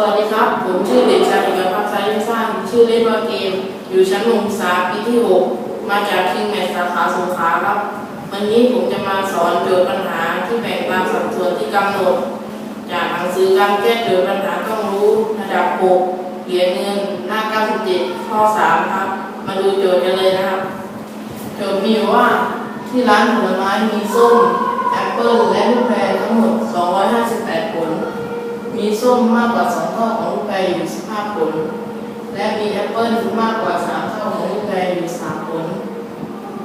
วัสดีครับ ผมชื่อเด็กชายเอกพัฒน์ไซส์สร้างชื่อเล่นว่าเกม อยู่ชั้นมศึกษาปีที่ 6 มาจากคิงแมทสาขาสงขลาครับ วันนี้ผมจะมาสอนโจทย์ปัญหาที่แบ่งตามสัดส่วนที่กำหนด จากหนังสือการแก้โจทย์ปัญหาต้องรู้ระดับ 6 เหรียญเงินหน้า 97 ข้อ 3 ครับ มาดูโจทย์กันเลยนะครับ โจทย์มีว่าที่ร้านผลไม้มีส้มแอปเปิลและลูกแพรทั้งหมด 258 ผล มีส้มมากกว่า2เท่าของลูกแพรอยู่15ผล และมีแอปเปิลมากกว่า3เท่าของลูกแพรอยู่3ผล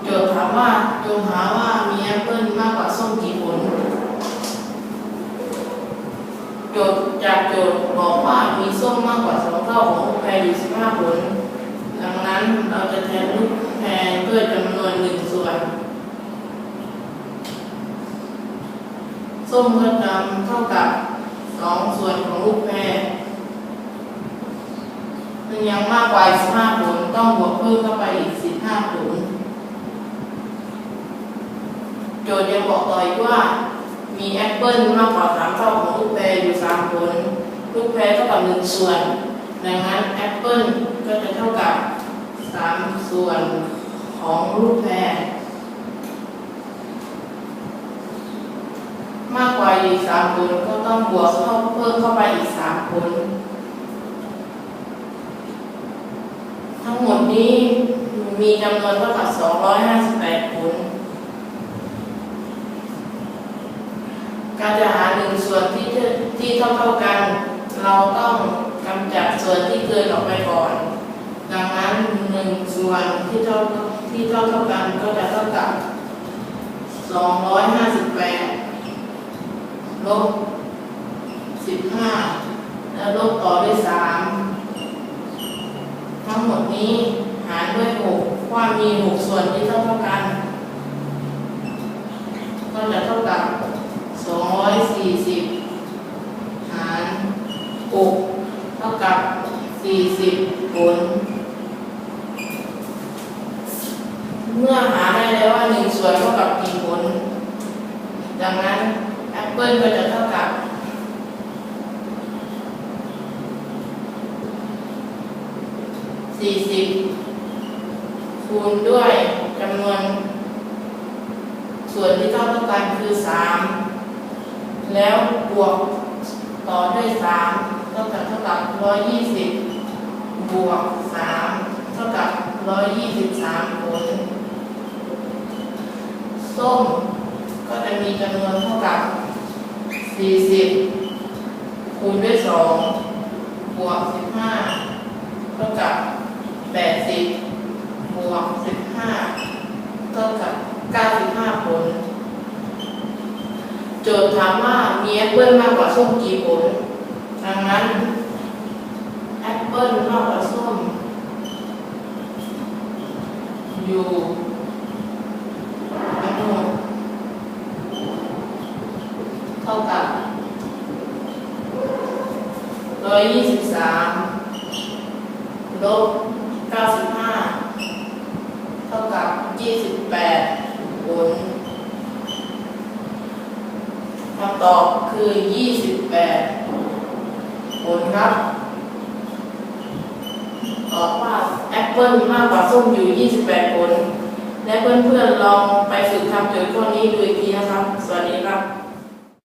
โจทย์ถามว่าจงหาว่ามีแอปเปิลมากกว่าส้มกี่ผลโจทย์จากโจทย์บอกว่ามีส้มมากกว่า2เท่าของลูกแพรอยู่15ผล ดังนั้นเราจะแทนลูกแพรด้วยจำนวน1ส่วนส้มก็จำเท่ากับ 2ส่วนของลูกแพรมันยังมากกว่า15ผลต้องบวกเพิ่มเข้าไปอีก 15ผลโจทย์ยังบอกต่ออีกว่า มีแอปเปิลมากกว่า3เท่าของลูกแพรอยู่3ผลลูกแพรเท่ากับ1ส่วน ดังนั้นแอปเปิลก็จะเท่ากับ3ส่วนของลูกแพร มากกว่าอีกสามผลก็ต้องบวกเข้าเพิ่มเข้าไปอีกสามผล ทั้งหมดนี้มีจำนวนเท่ากับ258ผล การจะหาหนึ่งส่วนที่ที่เท่าเท่ากัน เราต้องกำจัดส่วนที่เกินออกไปก่อน ดังนั้นหนึ่งส่วนที่เท่าที่เท่าเท่ากันก็จะเท่ากับ258 ลบสิบห้าแล้วลบต่อด้วยสามทั้งหมดนี้หารด้วยหกว่ามีหกส่วนที่เท่าเท่ากัน ก็จะเท่ากับสองร้อยสี่สิบหารหกเท่ากับสี่สิบผลเมื่อหาได้แล้วว่าหนึ่งส่วนเท่ากับกี่ผลดังนั้น เปิลก็จะเท่ากับ40คูณด้วยจำนวน ส่วนที่เท่าเท่ากันคือ3แล้วบวกต่อด้วย3เท่ากับเท่ากับ120บบวก3เท่ากับ123ผลส้มก็จะมีจำนวนเท่ากับ 40คูณด้วย2บวก15เท่ากับ80บวก15เท่ากับ95ผล โจทย์ถามว่ามีแอปเปิลมากกว่าส้มกี่ผลดังนั้นแอปเปิลมากกว่าส้มอยู่ทั้งหมด เท่ากับร้อยยี่สิบสามลบเก้าสิบห้าเท่ากับยี่สิบแปดผลคำตอบคือยี่สิบแปดผลครับ ตอบว่าแอปเปิลมากกว่าส้มอยู่28ผลและเพื่อนๆลองไปฝึกทำโจทย์ข้อนี้ดูอีกทีนะครับ สวัสดีครับ